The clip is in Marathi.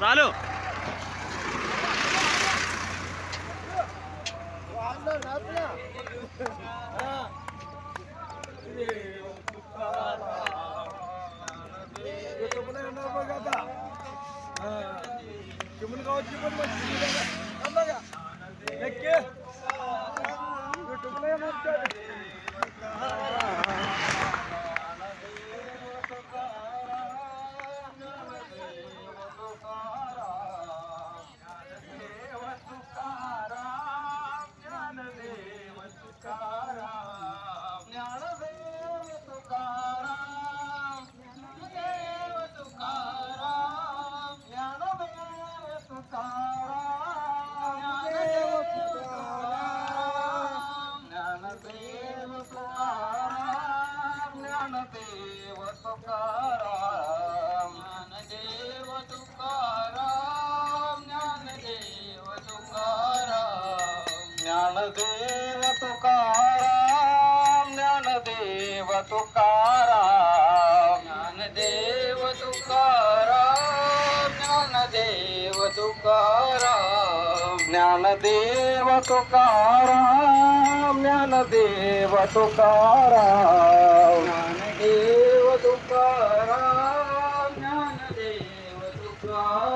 चालू गावाची पण मस्ती बघा तुकाराम ज्ञानदेव तुकाराम ज्ञानदेव तुकाराम ज्ञानदेव तुकाराम ज्ञानदेव तुकाराम ज्ञानदेव तुकाराम ज्ञानदेव तुकाराम ज्ञानदेव तुकाराम ज्ञानदेव तुकाराम। 가